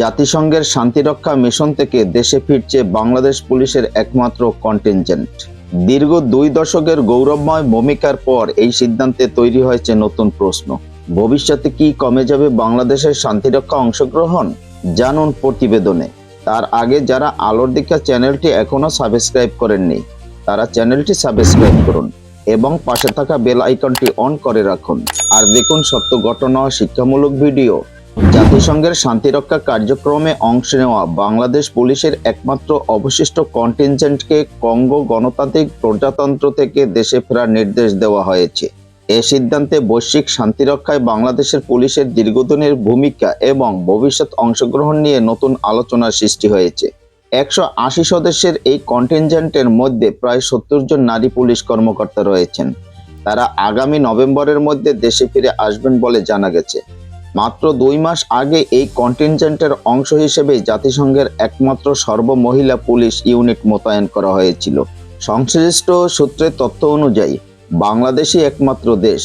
জাতিসংঘের শান্তিরক্ষা মিশন থেকে দেশে ফিরছে বাংলাদেশ পুলিশের একমাত্র কন্টিনজেন্ট দীর্ঘ দুই দশকের গৌরবময় ভূমিকার পর এই সিদ্ধান্তে তৈরি হয়েছে নতুন প্রশ্ন। ভবিষ্যতে কি কমে যাবে বাংলাদেশের শান্তিরক্ষা অংশগ্রহণ? জানুন প্রতিবেদনে। তার আগে যারা আলোর দীক্ষা চ্যানেলটি এখনও সাবস্ক্রাইব করেননি, তারা চ্যানেলটি সাবস্ক্রাইব করুন এবং পাশে থাকা বেল আইকনটি অন করে রাখুন। আর দেখুন সত্য ঘটনা শিক্ষামূলক ভিডিও জাতিসংঘের শান্তিরক্ষা কার্যক্রমে অংশ নেওয়া বাংলাদেশ পুলিশের একমাত্র অবশিষ্ট কন্টিনজেন্টকে কঙ্গো গণতান্ত্রিক প্রজাতন্ত্র থেকে দেশে ফেরার নির্দেশ দেওয়া হয়েছে। এ সিদ্ধান্তে বৈশ্বিক শান্তিরক্ষায় বাংলাদেশের পুলিশের দীর্ঘদিনের ভূমিকা এবং ভবিষ্যৎ অংশগ্রহণ নিয়ে নতুন আলোচনার সৃষ্টি হয়েছে। একশো আশি সদস্যের এই কন্টিনজেন্টের মধ্যে প্রায় সত্তর জন নারী পুলিশ কর্মকর্তা রয়েছেন। তারা আগামী নভেম্বরের মধ্যে দেশে ফিরে আসবেন বলে জানা গেছে। মাত্র দুই মাস আগে এই কন্টিনজেন্টের অংশ হিসেবে জাতিসংঘের একমাত্র সর্বমহিলা পুলিশ ইউনিট মোতায়েন করা হয়েছিল। সংশ্লিষ্ট সূত্রের তথ্য অনুযায়ী, বাংলাদেশই একমাত্র দেশ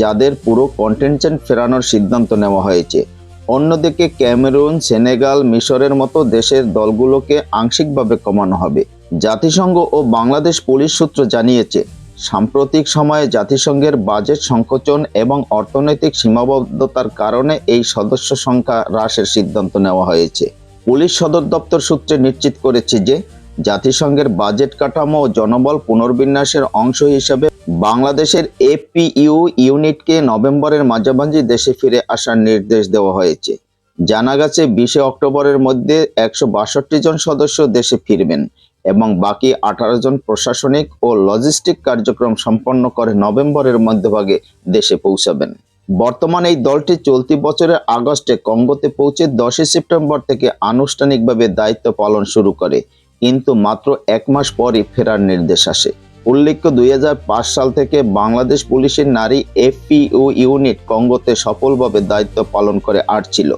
যাদের পুরো কন্টিনজেন্ট ফেরানোর সিদ্ধান্ত নেওয়া হয়েছে। অন্যদিকে ক্যামেরুন, সেনেগাল মিশরের মতো দেশের দলগুলোকে আংশিকভাবে কমানো হবে। জাতিসংঘ ও বাংলাদেশ পুলিশ সূত্র জানিয়েছে সাম্প্রতিক সময়ে জাতিসংঘের বাজেট সংকোচন এবং অর্থনৈতিক সীমাবদ্ধতার কারণে এই সদস্য সংখ্যা হ্রাসের সিদ্ধান্ত নেওয়া হয়েছে। পুলিশ সদর দপ্তর সূত্রে নিশ্চিত করেছে যে, জাতিসংঘের বাজেট কাঠামো ও জনবল পুনর্বিন্যাসের অংশ হিসেবে বাংলাদেশের এপিইউ ইউনিটকে নভেম্বরের মাঝামাঝি দেশে ফিরে আসার নির্দেশ দেওয়া হয়েছে। জানা গেছে, বিশে অক্টোবরের মধ্যে একশো বাষট্টি জন সদস্য দেশে ফিরবেন। এবং বাকি আঠারো জন প্রশাসনিক ও লজিস্টিক কার্যক্রম সম্পন্ন করে নভেম্বরের মধ্যভাগে দেশে পৌঁছাবেন। বর্তমানে এই দলটি চলতি বছরের আগস্টে কঙ্গোতে পৌঁছে দশই সেপ্টেম্বর থেকে আনুষ্ঠানিকভাবে দায়িত্ব পালন শুরু করে, কিন্তু মাত্র এক মাস পরই ফেরার নির্দেশ আসে। উল্লেখ্য, দুই হাজার পাঁচ সাল থেকে বাংলাদেশ পুলিশের নারী এফপিইউ ইউনিট কঙ্গোতে সফলভাবে দায়িত্ব পালন করে আসছিল,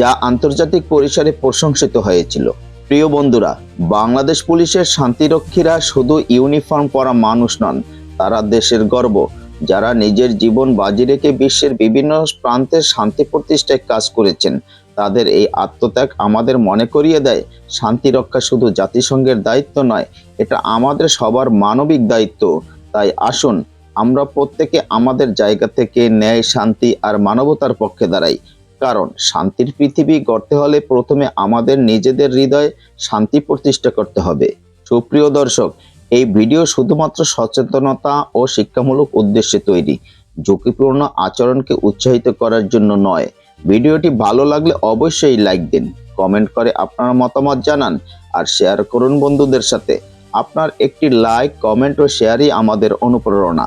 যা আন্তর্জাতিক পরিসরে প্রশংসিত হয়েছিল। প্রিয় বন্ধুরা, বাংলাদেশ পুলিশের শান্তিরক্ষীরা শুধু ইউনিফর্ম পরা মানুষ নন, তারা দেশের গর্ব। যারা নিজের জীবন বাজি রেখে বিশ্বের বিভিন্ন প্রান্তে শান্তি প্রতিষ্ঠায় কাজ করেছেন, তাদের এই আত্মত্যাগ আমাদের মনে করিয়ে দেয়। শান্তি রক্ষা শুধু জাতিসংঘের দায়িত্ব নয়, এটা আমাদের সবার মানবিক দায়িত্ব। তাই আসুন, আমরা প্রত্যেকে আমাদের জায়গা থেকে ন্যায়, শান্তি আর মানবতার পক্ষে দাঁড়াই। কারণ শান্তির পৃথিবী গড়তে হলে প্রথমে আমাদের নিজেদের হৃদয়ে শান্তি প্রতিষ্ঠা করতে হবে। সুপ্রিয় দর্শক, এই ভিডিও শুধুমাত্র সচেতনতা ও শিক্ষামূলক উদ্দেশ্যে তৈরি, ঝুঁকিপূর্ণ আচরণকে উৎসাহিত করার জন্য নয়। ভিডিওটি ভালো লাগলে অবশ্যই লাইক দিন, কমেন্ট করে আপনার মতামত জানান আর শেয়ার করুন বন্ধুদের সাথে। আপনার একটি লাইক, কমেন্ট ও শেয়ারই আমাদের অনুপ্রেরণা।